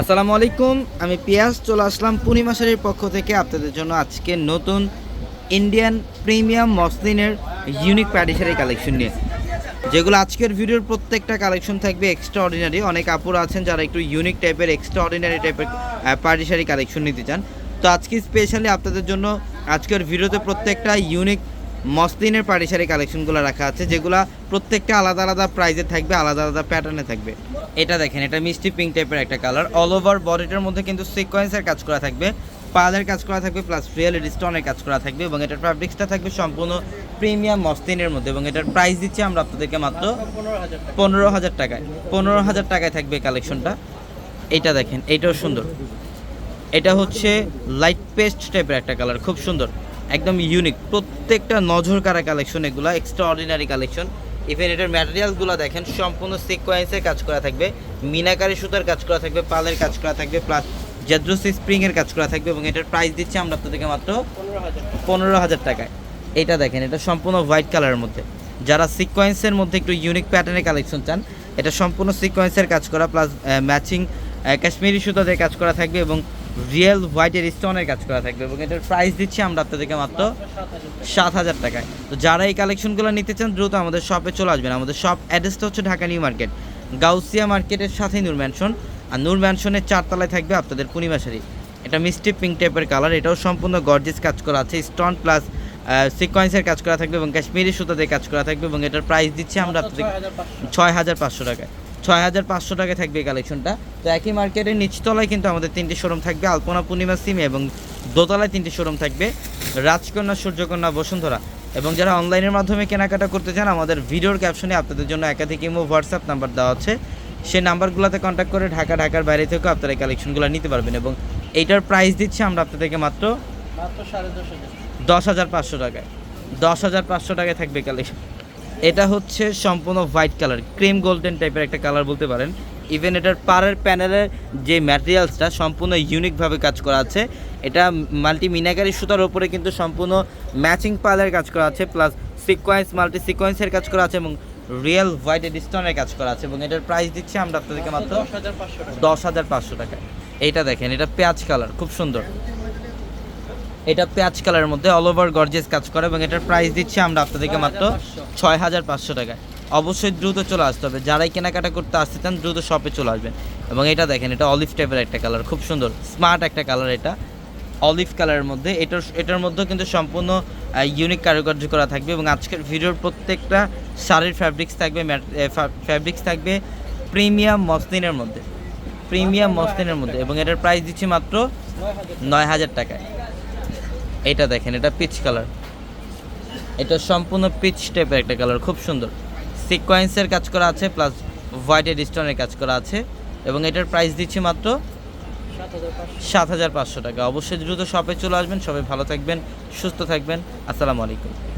আসসালামু আলাইকুম, আমি পিয়াস চলে আসলাম পূর্ণিমাশারির পক্ষ থেকে আপনাদের জন্য আজকে নতুন ইন্ডিয়ান প্রিমিয়াম মসলিনের ইউনিক প্যাডিশারি কালেকশন নিয়ে। যেগুলো আজকের ভিডিওর প্রত্যেকটা কালেকশন থাকবে এক্সট্রা অর্ডিনারি অনেক আপুরা আছেন যারা একটু ইউনিক টাইপের এক্সট্রা অর্ডিনারি টাইপের প্যাডিশারি কালেকশন নিতে চান। তো আজকে স্পেশালি আপনাদের জন্য আজকের ভিডিওতে প্রত্যেকটা ইউনিক মসলিনের পাটিশারি কালেকশনগুলো রাখা আছে, যেগুলো প্রত্যেকটা আলাদা আলাদা প্রাইজে থাকবে, আলাদা আলাদা প্যাটার্নে থাকবে। এটা দেখেন, এটা মিষ্টি পিঙ্ক টাইপের একটা কালার অল ওভার বডিটার মধ্যে কিন্তু সিকোয়েন্সের কাজ করা থাকবে, পালের কাজ করা থাকবে প্লাস রিয়েল স্টোনের কাজ করা থাকবে, এবং এটার ফ্যাব্রিক্সটা থাকবে সম্পূর্ণ প্রিমিয়াম মসলিনের মধ্যে, এবং এটার প্রাইস দিচ্ছি আমরা আপনাদেরকে মাত্র পনেরো হাজার টাকায়। পনেরো হাজার টাকায় থাকবে কালেকশনটা এটা দেখেন এইটাও সুন্দর। এটা হচ্ছে লাইট পেস্ট টাইপের একটা কালার খুব সুন্দর। একদম ইউনিক প্রত্যেকটা নজর কারা কালেকশন এগুলো এক্সট্রা অর্ডিনারি কালেকশন ইভেন এটার ম্যাটেরিয়ালসগুলো দেখেন, সম্পূর্ণ সিকোয়েন্সের কাজ করা থাকবে। মিনাকারি সুতার কাজ করা থাকবে, পালের কাজ করা থাকবে প্লাস জেদ্রোসি স্প্রিংয়ের কাজ করা থাকবে এবং এটার প্রাইস দিচ্ছি আমরা আপনাদেরকে মাত্র পনেরো হাজার টাকায়। এটা দেখেন, এটা সম্পূর্ণ হোয়াইট কালারের মধ্যে। যারা সিকোয়েন্সের মধ্যে একটু ইউনিক প্যাটার্নের কালেকশন চান, এটা সম্পূর্ণ সিকোয়েন্সের কাজ করা প্লাস ম্যাচিং কাশ্মীরি সুতা দিয়ে কাজ করা থাকবে এবং রিয়েল হোয়াইটের স্টোনের কাজ করা থাকবে এবং এটার প্রাইস দিচ্ছি আমরা আপনাদেরকে মাত্র সাত হাজার টাকায়। তো যারা এই কালেকশনগুলো নিতে চান দ্রুত আমাদের শপে চলে আসবেন। আমাদের শপ অ্যাড্রেসটা হচ্ছে ঢাকা নিউ মার্কেট গাউসিয়া মার্কেটের সাথেই নূর ম্যানশন আর নূর ম্যানশনের চারতলায় থাকবে আপনাদের পূর্ণিমা শাড়ি। এটা মিষ্টি পিঙ্ক টাইপের কালার এটাও সম্পূর্ণ গর্জেস কাজ করা আছে। স্টোন প্লাস সিকোয়েন্সের কাজ করা থাকবে এবং কাশ্মীরি সুতা দিয়ে কাজ করা থাকবে এবং এটার প্রাইস দিচ্ছি আমরা আপনাদের ছয় হাজার পাঁচশো টাকায়। ছয় হাজার পাঁচশো টাকায় থাকবে এই কালেকশনটা। তো একই মার্কেটের নিচতলায় কিন্তু আমাদের তিনটি শোরুম থাকবে। আলপনা পূর্ণিমা সিমে এবং দোতলায় তিনটি শোরুম থাকবে। রাজকন্যা সূর্যকন্যা বসুন্ধরা। এবং যারা অনলাইনের মাধ্যমে কেনাকাটা করতে চান আমাদের ভিডিওর ক্যাপশনে আপনাদের জন্য একাধিক ইমো হোয়াটসঅ্যাপ নাম্বার দেওয়া আছে। সেই নাম্বারগুলোতে কন্ট্যাক্ট করে ঢাকা ঢাকার বাইরে থেকেও আপনারা এই কালেকশনগুলো নিতে পারবেন এবং এইটার প্রাইস দিচ্ছে আমরা আপনাদেরকে মাত্র মাত্র সাড়ে দশ হাজার। দশ হাজার পাঁচশো টাকায়। দশ হাজার পাঁচশো টাকায় থাকবে কালেকশন। এটা হচ্ছে সম্পূর্ণ হোয়াইট কালার ক্রিম গোল্ডেন টাইপের একটা কালার বলতে পারেন। ইভেন এটার পাড়ের প্যানেলের যে ম্যাটেরিয়ালসটা সম্পূর্ণ ইউনিকভাবে কাজ করা আছে। এটা মাল্টি মিনাকারি সুতার ওপরে কিন্তু সম্পূর্ণ ম্যাচিং পালের কাজ করা আছে প্লাস সিকোয়েন্স মাল্টি সিকোয়েন্সের কাজ করা আছে এবং রিয়েল হোয়াইট স্টোনের কাজ করা আছে এবং এটার প্রাইস দিচ্ছি আমরা আপনাদেরকে মাত্র দশ হাজার পাঁচশো টাকা। দশ হাজার পাঁচশো টাকা। এইটা দেখেন এটা পেঁয়াজ কালার খুব সুন্দর। এটা পেঁয়াজ কালারের মধ্যে অল ওভার গর্জেস কাজ করে এবং এটার প্রাইস দিচ্ছি আমরা আপনাদেরকে মাত্র ছয় হাজার পাঁচশো টাকায়। অবশ্যই দ্রুত চলে আসতে হবে। যারাই কেনাকাটা করতে আসতে চান, দ্রুত শপে চলে আসবেন। এবং এটা দেখেন, এটা অলিভ টাইপের একটা কালার খুব সুন্দর স্মার্ট একটা কালার এটা। অলিভ কালারের মধ্যে, এটার এটার মধ্যেও কিন্তু সম্পূর্ণ ইউনিক কারুকার্য করা থাকবে এবং আজকের ভিডিওর প্রত্যেকটা শাড়ির ফ্যাব্রিক্স থাকবে ফ্যাব্রিক্স থাকবে প্রিমিয়াম মসলিনের মধ্যে। প্রিমিয়াম মসলিনের মধ্যে এবং এটার প্রাইস দিচ্ছি মাত্র নয় হাজার টাকায়। এটা দেখেন, এটা পিচ কালার এটা সম্পূর্ণ পিচ টাইপের একটা কালার খুব সুন্দর। সিকোয়েন্সের কাজ করা আছে প্লাস হোয়াইটের স্টোনের কাজ করা আছে। এবং এটার প্রাইস দিচ্ছি মাত্র সাত হাজার পাঁচশো টাকা। অবশ্যই দ্রুত শপে চলে আসবেন, সবাই ভালো থাকবেন, সুস্থ থাকবেন। আসসালামু আলাইকুম।